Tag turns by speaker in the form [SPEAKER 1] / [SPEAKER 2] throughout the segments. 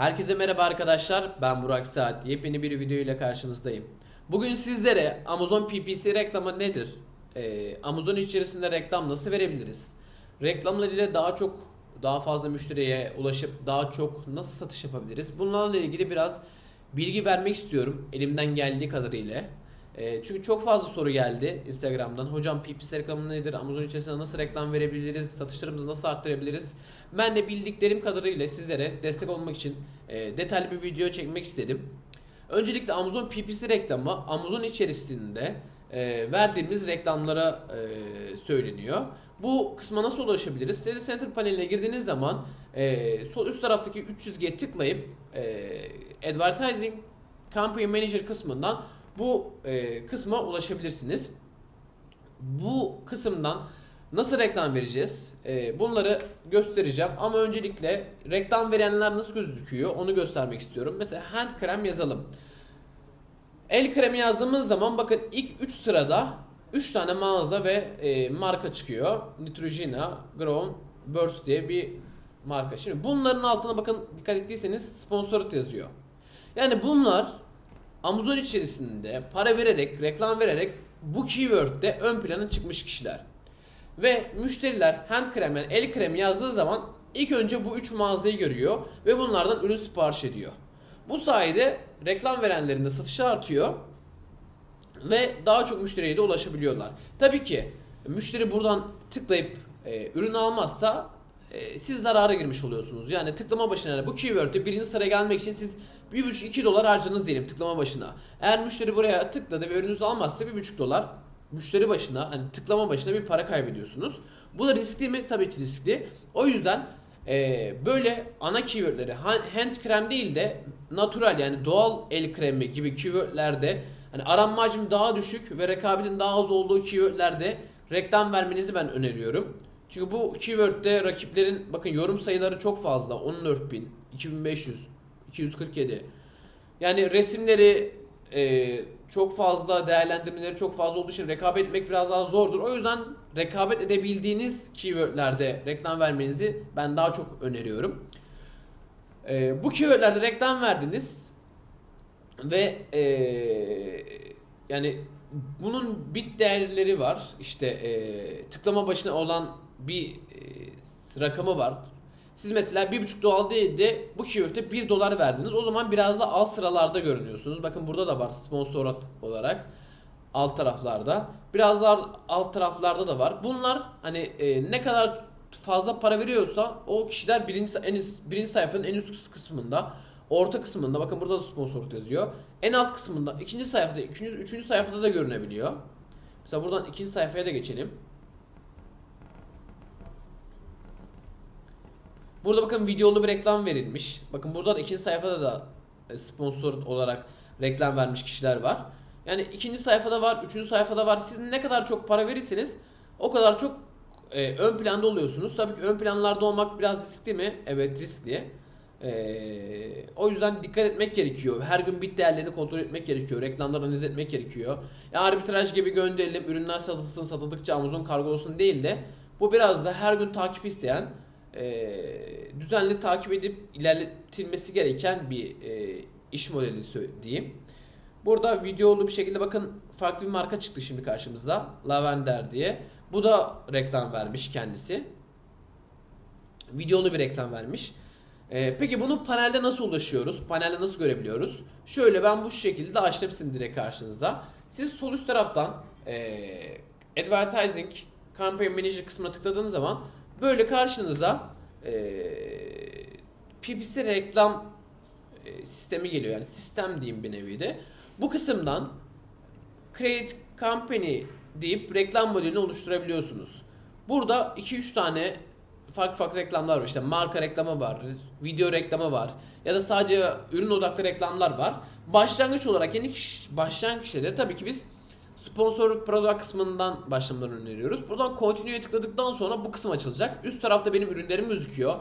[SPEAKER 1] Herkese merhaba arkadaşlar. Ben Burak Saat. Yepyeni bir video ile karşınızdayım. Bugün sizlere Amazon PPC reklamı nedir? Ee, Amazon içerisinde reklam nasıl verebiliriz? Reklamlar ile daha çok daha fazla müşteriye ulaşıp daha çok nasıl satış yapabiliriz? Bunlarla ilgili biraz bilgi vermek istiyorum elimden geldiği kadarıyla. Ee, çünkü çok fazla soru geldi Instagram'dan. Hocam PPC reklamı nedir? Amazon içerisinde nasıl reklam verebiliriz? Satışlarımızı nasıl arttırabiliriz? Ben de bildiklerim kadarıyla sizlere destek olmak için e, detaylı bir video çekmek istedim. Öncelikle Amazon PPC reklamı Amazon içerisinde e, verdiğimiz reklamlara e, söyleniyor. Bu kısma nasıl ulaşabiliriz? Sales Center paneline girdiğiniz zaman e, sol üst taraftaki 300G tıklayıp e, Advertising Campaign Manager kısmından bu e, kısma ulaşabilirsiniz. Bu kısımdan nasıl reklam vereceğiz? E, bunları göstereceğim ama öncelikle reklam verenler nasıl gözüküyor onu göstermek istiyorum. Mesela hand krem yazalım. El kremi yazdığımız zaman bakın ilk 3 sırada 3 tane mağaza ve e, marka çıkıyor. Neutrogena, Grown, Burst diye bir marka. Şimdi bunların altına bakın dikkat ettiyseniz sponsored yazıyor. Yani bunlar Amazon içerisinde para vererek, reklam vererek bu keyword'de ön plana çıkmış kişiler. Ve müşteriler hand krem yani el kremi yazdığı zaman ilk önce bu 3 mağazayı görüyor ve bunlardan ürün sipariş ediyor. Bu sayede reklam verenlerin de satışı artıyor ve daha çok müşteriye de ulaşabiliyorlar. Tabii ki müşteri buradan tıklayıp e, ürün almazsa e, siz zarara girmiş oluyorsunuz. Yani tıklama başına bu keyword'e birinci sıraya gelmek için siz 1,5-2 dolar harcadınız diyelim tıklama başına. Eğer müşteri buraya tıkladı ve ürününüzü almazsa 1,5 dolar müşteri başına hani tıklama başına bir para kaybediyorsunuz. Bu da riskli mi? Tabii ki riskli. O yüzden e, böyle ana keywordleri hand krem değil de natural yani doğal el kremi gibi keywordlerde hani aranma hacmi daha düşük ve rekabetin daha az olduğu keywordlerde reklam vermenizi ben öneriyorum. Çünkü bu keywordde rakiplerin bakın yorum sayıları çok fazla. 14.000, 2500, 247. Yani resimleri e, çok fazla değerlendirmeleri çok fazla olduğu için rekabet etmek biraz daha zordur. O yüzden rekabet edebildiğiniz keywordlerde reklam vermenizi ben daha çok öneriyorum. E, bu keywordlerde reklam verdiniz ve e, yani bunun bit değerleri var. İşte e, tıklama başına olan bir e, rakamı var. Siz mesela 1.5 dolar değil de bu keyword'e 1 dolar verdiniz. O zaman biraz da alt sıralarda görünüyorsunuz. Bakın burada da var sponsorat olarak alt taraflarda. Biraz daha alt taraflarda da var. Bunlar hani e, ne kadar fazla para veriyorsa o kişiler birinci, en üst, birinci sayfanın en üst kısmında orta kısmında bakın burada da sponsorluk yazıyor. En alt kısmında ikinci sayfada, ikinci, üçüncü sayfada da görünebiliyor. Mesela buradan ikinci sayfaya da geçelim. Burada bakın videolu bir reklam verilmiş. Bakın burada da ikinci sayfada da e, sponsor olarak reklam vermiş kişiler var. Yani ikinci sayfada var, üçüncü sayfada var. Siz ne kadar çok para verirseniz o kadar çok e, ön planda oluyorsunuz. Tabii ki ön planlarda olmak biraz riskli mi? Evet riskli. E, o yüzden dikkat etmek gerekiyor. Her gün bit değerlerini kontrol etmek gerekiyor. Reklamları analiz etmek gerekiyor. Ya arbitraj gibi gönderelim, ürünler satılsın, satıldıkça Amazon kargo olsun değil de bu biraz da her gün takip isteyen e, düzenli takip edip ilerletilmesi gereken bir e, iş modeli diyeyim. Burada videolu bir şekilde bakın farklı bir marka çıktı şimdi karşımızda. Lavender diye. Bu da reklam vermiş kendisi. Videolu bir reklam vermiş. Ee, peki bunu panelde nasıl ulaşıyoruz? Panelde nasıl görebiliyoruz? Şöyle ben bu şekilde açtım şimdi direkt karşınıza. Siz sol üst taraftan e, Advertising Campaign Manager kısmına tıkladığınız zaman böyle karşınıza e, PPC reklam e, sistemi geliyor. Yani sistem diyeyim bir nevi de. Bu kısımdan Create Company deyip reklam modelini oluşturabiliyorsunuz. Burada 2-3 tane farklı farklı reklamlar var. İşte marka reklamı var, video reklamı var ya da sadece ürün odaklı reklamlar var. Başlangıç olarak yeni kişi, başlayan kişilere tabii ki biz sponsor product kısmından başlamalarını öneriyoruz. Buradan continue'ye tıkladıktan sonra bu kısım açılacak. Üst tarafta benim ürünlerim gözüküyor.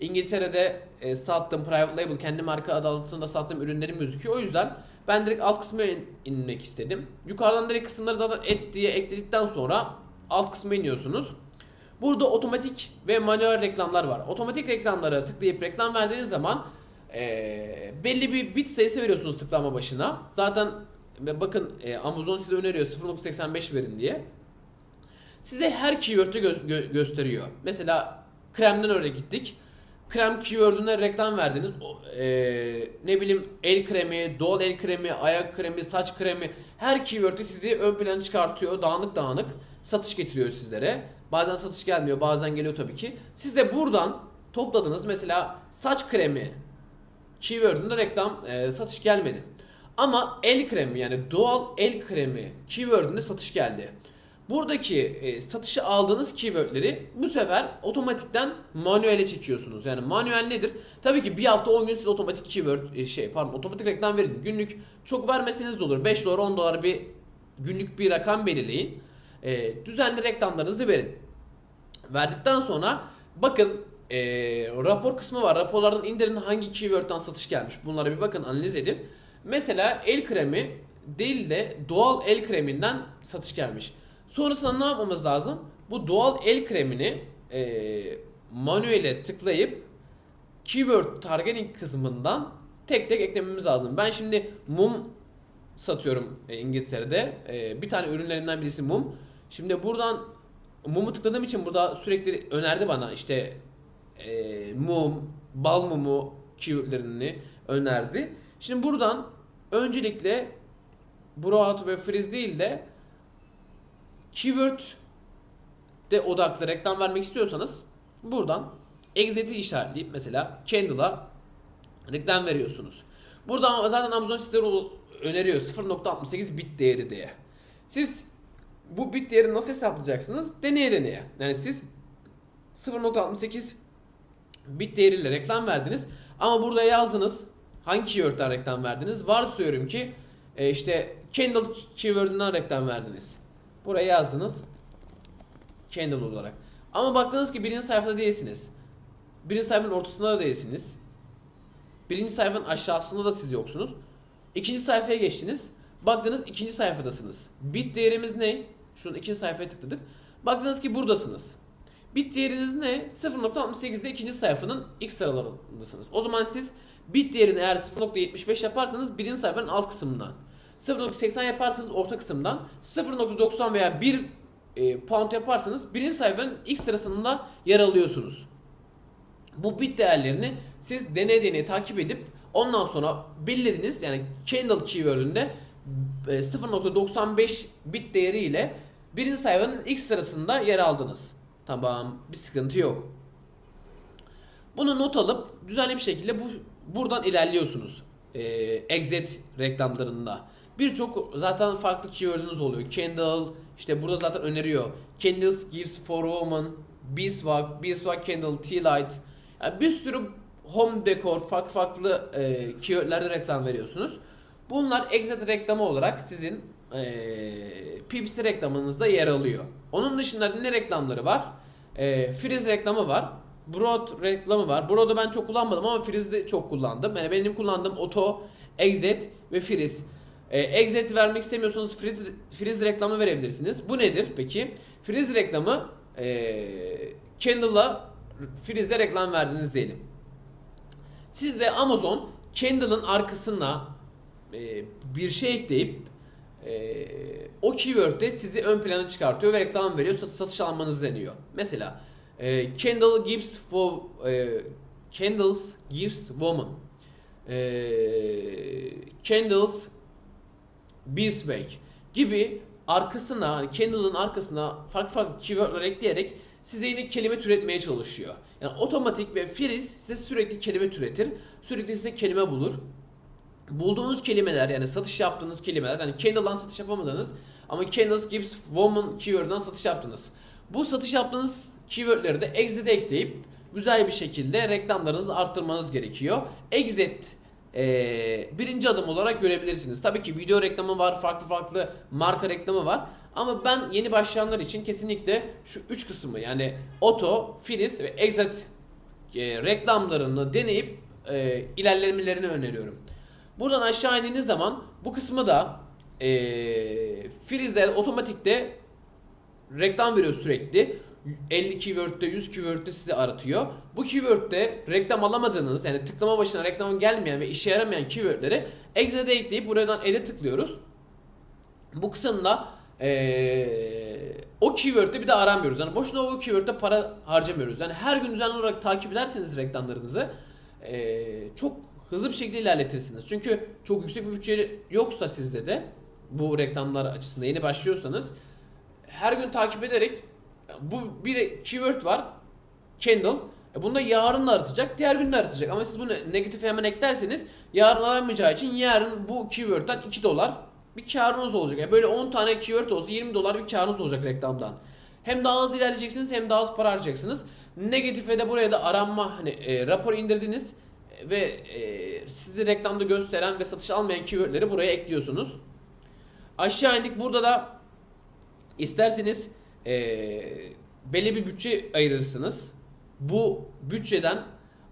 [SPEAKER 1] İngiltere'de e, sattığım private label kendi marka adı altında sattığım ürünlerim gözüküyor. O yüzden ben direkt alt kısma in- inmek istedim. Yukarıdan direkt kısımları zaten et diye ekledikten sonra alt kısma iniyorsunuz. Burada otomatik ve manuel reklamlar var. Otomatik reklamlara tıklayıp reklam verdiğiniz zaman Ee, belli bir bit sayısı veriyorsunuz tıklama başına. Zaten ve bakın e, Amazon size öneriyor 0.85 verin diye. Size her keyword'ü gö- gö- gösteriyor. Mesela kremden örnek gittik. Krem keyword'üne reklam verdiniz. O, e, ne bileyim el kremi, doğal el kremi, ayak kremi, saç kremi her keyword'ü sizi ön plana çıkartıyor. Dağınık dağınık satış getiriyor sizlere. Bazen satış gelmiyor, bazen geliyor tabii ki. Siz de buradan topladınız mesela saç kremi keyword'ünde reklam e, satış gelmedi. Ama el kremi yani doğal el kremi keyword'ünde satış geldi. Buradaki e, satışı aldığınız keywordleri bu sefer otomatikten manuele çekiyorsunuz. Yani manuel nedir? Tabii ki bir hafta 10 gün siz otomatik keyword e, şey pardon otomatik reklam verin. Günlük çok vermeseniz de olur. 5 dolar 10 dolar bir günlük bir rakam belirleyin. E, düzenli reklamlarınızı verin. Verdikten sonra bakın e, rapor kısmı var. Raporlardan indirin hangi keyword'dan satış gelmiş. Bunlara bir bakın analiz edin. Mesela el kremi değil de doğal el kreminden satış gelmiş. Sonrasında ne yapmamız lazım? Bu doğal el kremini e, manuele tıklayıp keyword targeting kısmından tek tek eklememiz lazım. Ben şimdi mum satıyorum İngiltere'de. E, bir tane ürünlerimden birisi mum. Şimdi buradan mumu tıkladığım için burada sürekli önerdi bana işte e, mum, bal mumu keywordlerini önerdi. Şimdi buradan öncelikle Broad ve Freeze değil de keyword de odaklı reklam vermek istiyorsanız buradan exit'i işaretleyip mesela Candle'a reklam veriyorsunuz. Burada zaten Amazon siteleri o- öneriyor 0.68 bit değeri diye. Siz bu bit değerini nasıl hesaplayacaksınız? Deneye deneye. Yani siz 0.68 bit değeriyle reklam verdiniz ama burada yazdınız hangi keyword'den reklam verdiniz? Varsayıyorum ki e, işte Candle keyword'ünden reklam verdiniz. Buraya yazdınız Candle olarak. Ama baktınız ki birinci sayfada değilsiniz. Birinci sayfanın ortasında da değilsiniz. Birinci sayfanın aşağısında da siz yoksunuz. İkinci sayfaya geçtiniz. Baktınız ikinci sayfadasınız. Bit değerimiz ne? Şunun ikinci sayfaya tıkladık. Baktınız ki buradasınız. Bit değeriniz ne? 0.68'de ikinci sayfanın ilk sıralarındasınız. O zaman siz bit değerini eğer 0.75 yaparsanız birinci sayfanın alt kısmından. 0.80 yaparsanız orta kısımdan. 0.90 veya 1 e, pound yaparsanız birinci sayfanın ilk sırasında yer alıyorsunuz. Bu bit değerlerini siz deney deney takip edip ondan sonra belirlediniz yani candle keyword'ünde e, 0.95 bit değeriyle birinci sayfanın ilk sırasında yer aldınız. Tamam bir sıkıntı yok. Bunu not alıp düzenli bir şekilde bu buradan ilerliyorsunuz. Ee, exit reklamlarında. Birçok zaten farklı keyword'ünüz oluyor. Candle, işte burada zaten öneriyor. Candles gives for woman, beeswax, beeswax candle, tea light. Yani bir sürü home decor, farklı farklı e, keyword'lerde reklam veriyorsunuz. Bunlar exit reklamı olarak sizin e, PPC reklamınızda yer alıyor. Onun dışında ne reklamları var? E, Freeze reklamı var. Broad reklamı var. Broad'u ben çok kullanmadım ama Freeze'de çok kullandım. Yani benim kullandığım Auto, Exit ve Freeze. E, exit vermek istemiyorsanız Freeze, Freeze reklamı verebilirsiniz. Bu nedir peki? Freeze reklamı e, Candle'a Freeze'e reklam verdiniz diyelim. Siz de Amazon Candle'ın arkasına e, bir şey ekleyip e, o keyword'de sizi ön plana çıkartıyor ve reklam veriyor. Satış almanız deniyor. Mesela e, Candle gives for e, Candles gives woman. E, candles beeswax gibi arkasına hani Candle'ın arkasına farklı farklı keywordler ekleyerek size yine kelime türetmeye çalışıyor. Yani otomatik ve Freeze size sürekli kelime türetir. Sürekli size kelime bulur bulduğunuz kelimeler yani satış yaptığınız kelimeler hani Candle'dan satış yapamadınız ama Candles gives woman keyword'dan satış yaptınız. Bu satış yaptığınız keyword'leri de exit'e ekleyip güzel bir şekilde reklamlarınızı arttırmanız gerekiyor. Exit eee, birinci adım olarak görebilirsiniz. Tabii ki video reklamı var, farklı farklı marka reklamı var. Ama ben yeni başlayanlar için kesinlikle şu üç kısmı yani auto, freeze ve exit e, reklamlarını deneyip e, ilerlemelerini öneriyorum. Buradan aşağı indiğiniz zaman bu kısmı da e, Freeze'ler otomatikte reklam veriyor sürekli. 50 keyword'de 100 keyword'de sizi aratıyor. Bu keyword'de reklam alamadığınız yani tıklama başına reklamın gelmeyen ve işe yaramayan keyword'leri Excel'de ekleyip buradan ele tıklıyoruz. Bu kısımda eee, o keyword'de bir de aramıyoruz. Yani boşuna o keyword'de para harcamıyoruz. Yani her gün düzenli olarak takip ederseniz reklamlarınızı eee, çok hızlı bir şekilde ilerletirsiniz. Çünkü çok yüksek bir bütçe yoksa sizde de bu reklamlar açısından yeni başlıyorsanız her gün takip ederek bu bir keyword var Candle. E yarın da artacak, diğer gün de artacak. Ama siz bunu negatife hemen eklerseniz yarın aramayacağı için yarın bu keyword'den 2 dolar bir karınız olacak. Yani böyle 10 tane keyword olsa 20 dolar bir karınız olacak reklamdan. Hem daha hızlı ilerleyeceksiniz hem daha az para harcayacaksınız. Negatife de buraya da aranma hani e, rapor indirdiniz ve e, sizi reklamda gösteren ve satış almayan keywordleri buraya ekliyorsunuz. Aşağı indik burada da isterseniz eee belli bir bütçe ayırırsınız. Bu bütçeden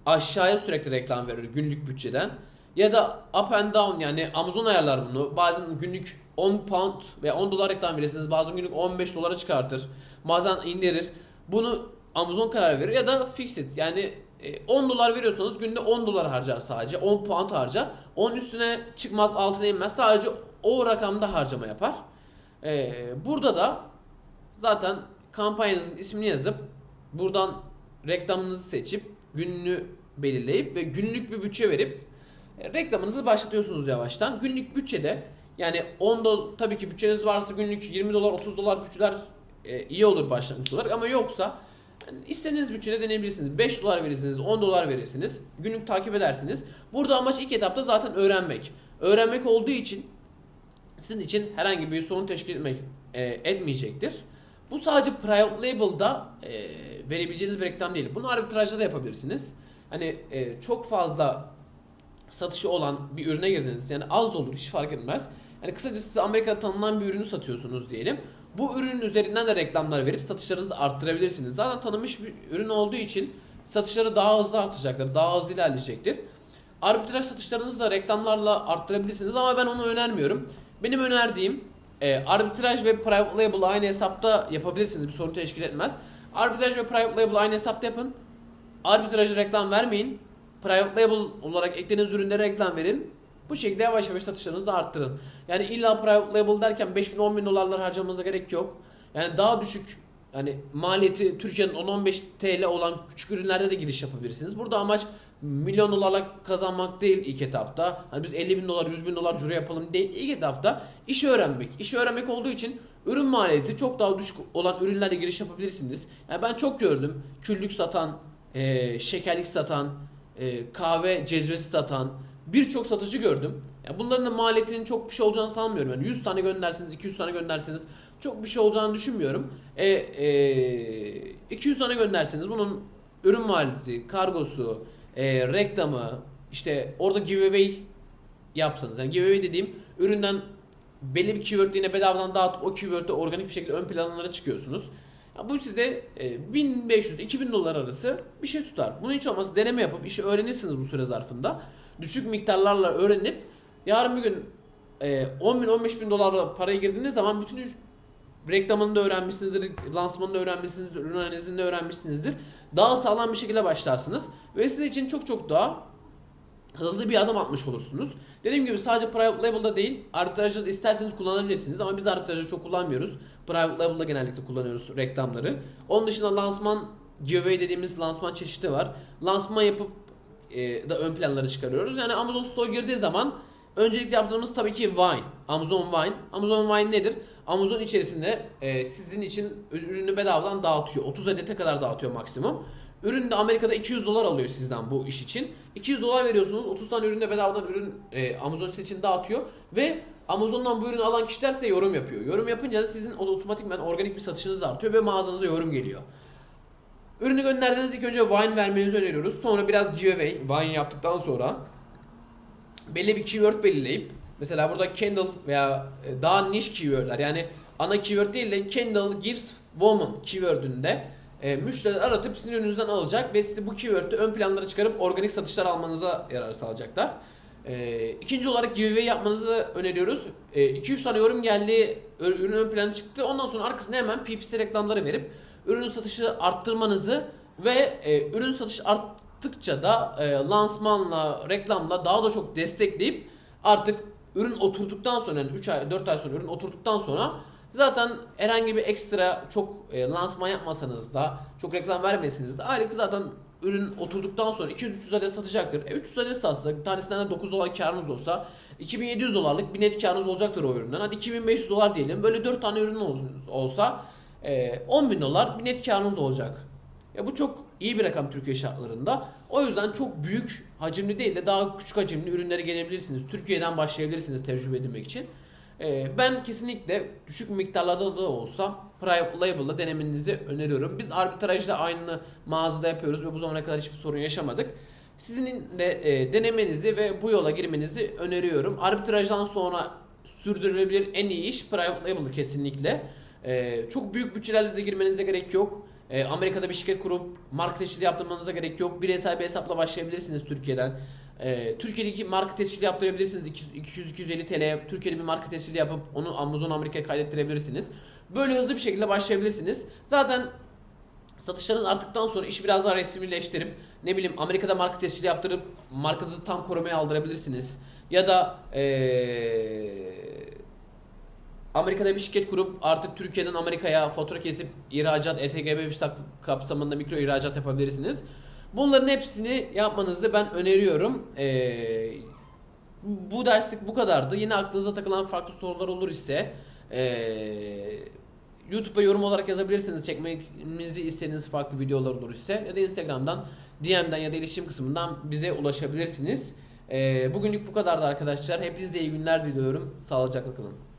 [SPEAKER 1] aşağıya sürekli reklam verir günlük bütçeden. Ya da up and down yani Amazon ayarlar bunu. Bazen günlük 10 pound ve 10 dolar reklam verirsiniz. Bazen günlük 15 dolara çıkartır. Bazen indirir. Bunu Amazon karar verir ya da fixed yani e, 10 dolar veriyorsanız günde 10 dolar harcar sadece. 10 pound harcar. 10 üstüne çıkmaz altına inmez. Sadece o rakamda harcama yapar. Ee, burada da zaten kampanyanızın ismini yazıp buradan reklamınızı seçip gününü belirleyip ve günlük bir bütçe verip e, reklamınızı başlatıyorsunuz yavaştan. Günlük bütçede yani 10 dolar tabii ki bütçeniz varsa günlük 20 dolar 30 dolar bütçeler e, iyi olur başlangıç olarak ama yoksa yani istediğiniz bütçede deneyebilirsiniz. 5 dolar verirsiniz, 10 dolar verirsiniz. Günlük takip edersiniz. Burada amaç ilk etapta zaten öğrenmek. Öğrenmek olduğu için sizin için herhangi bir sorun teşkil etmek, e, etmeyecektir. Bu sadece private label'da e, verebileceğiniz bir reklam değil. Bunu arbitrajda da yapabilirsiniz. Hani e, çok fazla satışı olan bir ürüne girdiniz. Yani az da olur hiç fark etmez. Yani kısacası size Amerika'da tanınan bir ürünü satıyorsunuz diyelim. Bu ürünün üzerinden de reklamlar verip satışlarınızı arttırabilirsiniz. Zaten tanınmış bir ürün olduğu için satışları daha hızlı artacaktır. Daha hızlı ilerleyecektir. Arbitraj satışlarınızı da reklamlarla arttırabilirsiniz ama ben onu önermiyorum. Benim önerdiğim e, arbitraj ve private label aynı hesapta yapabilirsiniz. Bir sorun teşkil etmez. Arbitraj ve private label aynı hesapta yapın. Arbitraja reklam vermeyin. Private label olarak eklediğiniz ürünlere reklam verin. Bu şekilde yavaş yavaş satışlarınızı da arttırın. Yani illa private label derken 5000 10 bin dolarlar harcamanıza gerek yok. Yani daha düşük yani maliyeti Türkiye'nin 10-15 TL olan küçük ürünlerde de giriş yapabilirsiniz. Burada amaç milyon dolarla kazanmak değil ilk etapta. Hani biz 50 bin dolar 100 bin dolar ciro yapalım değil. İlk etapta işi öğrenmek. İşi öğrenmek olduğu için ürün maliyeti çok daha düşük olan ürünlerle giriş yapabilirsiniz. Yani ben çok gördüm. Küllük satan, e, şekerlik satan, e, kahve cezvesi satan birçok satıcı gördüm. Yani bunların da maliyetinin çok bir şey olacağını sanmıyorum. Yani 100 tane gönderseniz, 200 tane gönderseniz çok bir şey olacağını düşünmüyorum. E, e, 200 tane gönderseniz bunun ürün maliyeti, kargosu, e, reklamı, işte orada giveaway yapsanız. Yani giveaway dediğim üründen belli bir keyword yine bedavadan dağıtıp o keyword'de organik bir şekilde ön planlara çıkıyorsunuz. Ya bu size e, 1500-2000 dolar arası bir şey tutar. Bunun hiç olmazsa deneme yapıp işi öğrenirsiniz bu süre zarfında. Düşük miktarlarla öğrenip yarın bir gün e, 10 bin 15 bin dolarla paraya girdiğiniz zaman bütün reklamını da öğrenmişsinizdir, lansmanını da öğrenmişsinizdir, ürün analizini de öğrenmişsinizdir. Daha sağlam bir şekilde başlarsınız. Ve sizin için çok çok daha hızlı bir adım atmış olursunuz. Dediğim gibi sadece private label'da değil, arbitrajda da isterseniz kullanabilirsiniz ama biz arbitrajı çok kullanmıyoruz. Private label'da genellikle kullanıyoruz reklamları. Onun dışında lansman giveaway dediğimiz lansman çeşidi var. Lansman yapıp e, da ön planları çıkarıyoruz. Yani Amazon Store girdiği zaman öncelikle yaptığımız tabii ki Wine. Amazon Wine. Amazon Wine nedir? Amazon içerisinde e, sizin için ürünü bedavadan dağıtıyor. 30 adete kadar dağıtıyor maksimum. Ürün de Amerika'da 200 dolar alıyor sizden bu iş için. 200 dolar veriyorsunuz. 30 tane üründe bedavadan ürün e, Amazon size için dağıtıyor ve Amazon'dan bu ürünü alan kişiler size yorum yapıyor. Yorum yapınca da sizin otomatikman organik bir satışınız artıyor ve mağazanıza yorum geliyor. Ürünü gönderdiğiniz ilk önce wine vermenizi öneriyoruz. Sonra biraz giveaway wine yaptıktan sonra belli bir keyword belirleyip mesela burada candle veya e, daha niş keywordler yani ana keyword değil de candle gives woman keywordünde e, müşteriler aratıp sizin ürününüzden alacak ve sizi bu keyword'de ön planlara çıkarıp organik satışlar almanıza yarar sağlayacaklar. E, ikinci olarak giveaway yapmanızı öneriyoruz. E, 2-3 tane yorum geldi, ür- ürün ön plana çıktı. Ondan sonra arkasına hemen PPC reklamları verip ürün satışı arttırmanızı ve e, ürün satış arttıkça da e, lansmanla, reklamla daha da çok destekleyip artık ürün oturduktan sonra yani 3 ay 4 ay sonra ürün oturduktan sonra zaten herhangi bir ekstra çok e, lansman yapmasanız da çok reklam vermeseniz de aylık zaten ürün oturduktan sonra 200-300 adet satacaktır. E, 300 adet satsa tanesinden de 9 dolar karınız olsa 2700 dolarlık bir net karınız olacaktır o üründen. Hadi 2500 dolar diyelim. Böyle 4 tane ürün ol- olsa e, 10 bin dolar bir net karınız olacak. Ya bu çok iyi bir rakam Türkiye şartlarında. O yüzden çok büyük hacimli değil de daha küçük hacimli ürünlere gelebilirsiniz. Türkiye'den başlayabilirsiniz tecrübe edinmek için. Ee, ben kesinlikle düşük miktarlarda da olsa private label'la denemenizi öneriyorum. Biz arbitrajda aynı mağazada yapıyoruz ve bu zamana kadar hiçbir sorun yaşamadık. Sizin de e, denemenizi ve bu yola girmenizi öneriyorum. Arbitrajdan sonra sürdürülebilir en iyi iş private label'dır kesinlikle. Ee, çok büyük bütçelerle de girmenize gerek yok. Ee, Amerika'da bir şirket kurup marka teşhiri yaptırmanıza gerek yok. Bireysel bir hesapla başlayabilirsiniz Türkiye'den. Ee, Türkiye'deki marka tescili yaptırabilirsiniz 200-250 TL'ye Türkiye'de bir marka tescili yapıp onu Amazon Amerika'ya kaydettirebilirsiniz. Böyle hızlı bir şekilde başlayabilirsiniz. Zaten satışlarınız arttıktan sonra işi biraz daha resmileştirip ne bileyim Amerika'da marka tescili yaptırıp markanızı tam korumaya aldırabilirsiniz. Ya da ee, Amerika'da bir şirket kurup artık Türkiye'den Amerika'ya fatura kesip ihracat, E ETGB kapsamında mikro ihracat yapabilirsiniz. Bunların hepsini yapmanızı ben öneriyorum. Ee, bu derslik bu kadardı. Yine aklınıza takılan farklı sorular olur ise ee, YouTube'a yorum olarak yazabilirsiniz. Çekmemizi istediğiniz farklı videolar olur ise ya da Instagram'dan DM'den ya da iletişim kısmından bize ulaşabilirsiniz. Ee, bugünlük bu kadardı arkadaşlar. Hepinize iyi günler diliyorum. Sağlıcakla kalın.